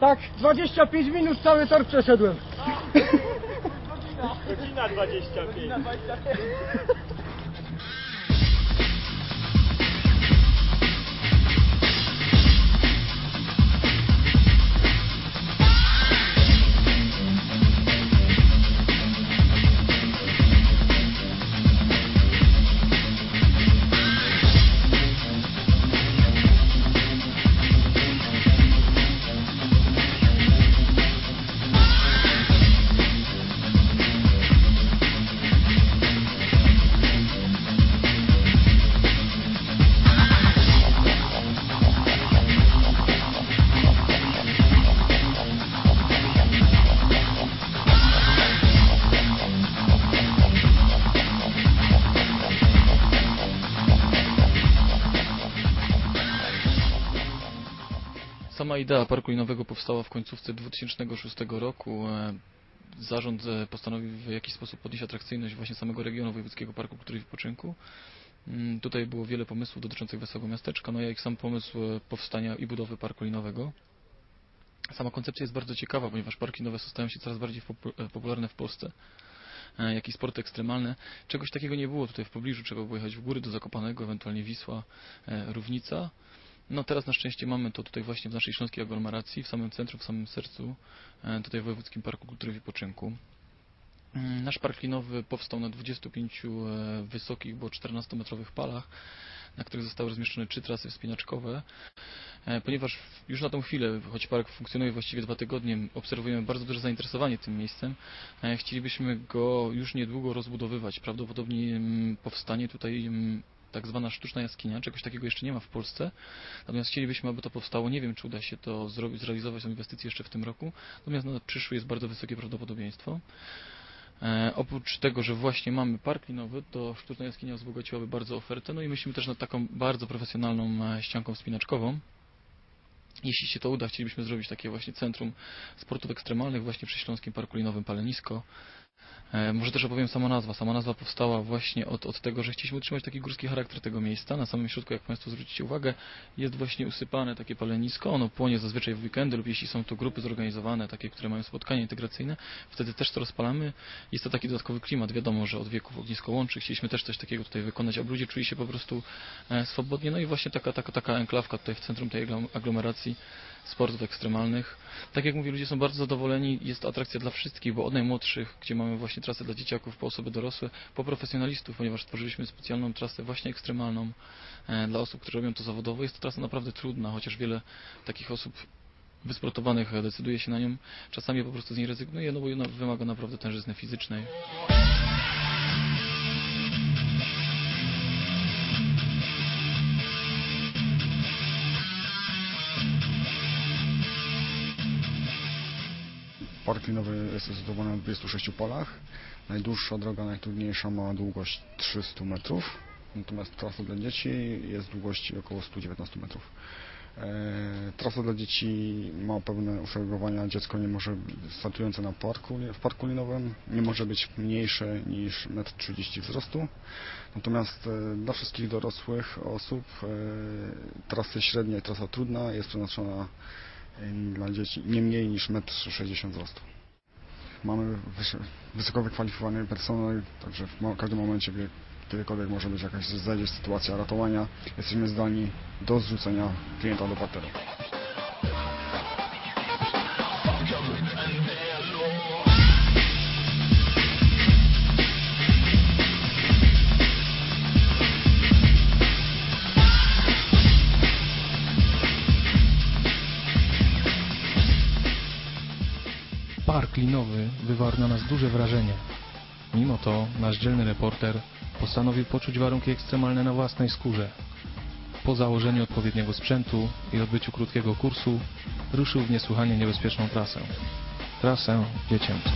Tak, 25 minut cały tor przeszedłem. Godzina 25. Idea parku linowego powstała w końcówce 2006 roku. E, Zarząd e, postanowił w jakiś sposób podnieść atrakcyjność właśnie samego regionu Wojewódzkiego Parku Kultury i Wypoczynku. Mm, Tutaj było wiele pomysłów dotyczących Wesołego Miasteczka, no jak sam pomysł e, powstania i budowy parku linowego. Sama koncepcja jest bardzo ciekawa, ponieważ parki linowe stają się coraz bardziej popu- popularne w Polsce, e, jak i sporty ekstremalne. Czegoś takiego nie było tutaj w pobliżu, trzeba było jechać w góry do Zakopanego, ewentualnie Wisła, Równica. No teraz na szczęście mamy to tutaj właśnie w naszej śląskiej aglomeracji, w samym centrum, w samym sercu, e, tutaj w Wojewódzkim Parku Kultury i Wypoczynku. Mm, Nasz park linowy powstał na 25 e, wysokich, bo 14-metrowych palach, na których zostały rozmieszczone trzy trasy wspinaczkowe. E, Ponieważ już na tą chwilę, choć park funkcjonuje właściwie dwa tygodnie, obserwujemy bardzo duże zainteresowanie tym miejscem, chcielibyśmy go już niedługo rozbudowywać. Prawdopodobnie mm, powstanie tutaj mm, tak zwana sztuczna jaskinia, czegoś takiego jeszcze nie ma w Polsce. Natomiast chcielibyśmy, aby to powstało. Nie wiem, czy uda się to zrealizować tę inwestycję jeszcze w tym roku. Natomiast na przyszły jest bardzo wysokie prawdopodobieństwo. E, oprócz tego, że właśnie mamy park linowy, to sztuczna jaskinia wzbogaciłaby bardzo ofertę. No i myślimy też nad taką bardzo profesjonalną e, ścianką wspinaczkową. Jeśli się to uda, chcielibyśmy zrobić takie właśnie centrum sportów ekstremalnych właśnie przy Śląskim Parku Linowym Palenisko. E, Może też opowiem sama nazwa. Sama nazwa powstała właśnie od, od tego, że chcieliśmy utrzymać taki górski charakter tego miejsca. Na samym środku, jak Państwo zwrócicie uwagę, jest właśnie usypane takie palenisko. Ono płonie zazwyczaj w weekendy lub jeśli są to grupy zorganizowane, takie, które mają spotkania integracyjne, wtedy też to rozpalamy. Jest to taki dodatkowy klimat. Wiadomo, że od wieków ognisko łączy. Chcieliśmy też coś takiego tutaj wykonać, aby ludzie czuli się po prostu e, swobodnie. No i właśnie taka, taka, taka enklawka tutaj w centrum tej aglom- aglomeracji sportów ekstremalnych. Tak jak mówię, ludzie są bardzo zadowoleni. Jest to atrakcja dla wszystkich, bo od najmłodszych, gdzie mamy właśnie trasę dla dzieciaków, po osoby dorosłe, po profesjonalistów, ponieważ stworzyliśmy specjalną trasę właśnie ekstremalną e, dla osób, które robią to zawodowo. Jest to trasa naprawdę trudna, chociaż wiele takich osób wysportowanych decyduje się na nią. Czasami po prostu z niej rezygnuje, no bo wymaga naprawdę tężyzny fizycznej. Park linowy jest zbudowany na 26 polach. Najdłuższa droga, najtrudniejsza ma długość 300 metrów. Natomiast trasa dla dzieci jest długości około 119 metrów. E, trasa dla dzieci ma pewne uszeregowania. Dziecko nie może startujące na parku, w parku linowym nie może być mniejsze niż 1,30 m wzrostu. Natomiast e, dla wszystkich dorosłych osób e, trasy średnia i trasa trudna jest przeznaczona dla dzieci nie mniej niż 1,60 m wzrostu. Mamy wysoko wykwalifikowany personel, także w każdym momencie, wie- kiedykolwiek może być jakaś zajdzie sytuacja ratowania, jesteśmy zdolni do zrzucenia klienta do parteru. Park linowy wywarł na nas duże wrażenie. Mimo to nasz dzielny reporter postanowił poczuć warunki ekstremalne na własnej skórze. Po założeniu odpowiedniego sprzętu i odbyciu krótkiego kursu ruszył w niesłychanie niebezpieczną trasę. Trasę dziecięcą.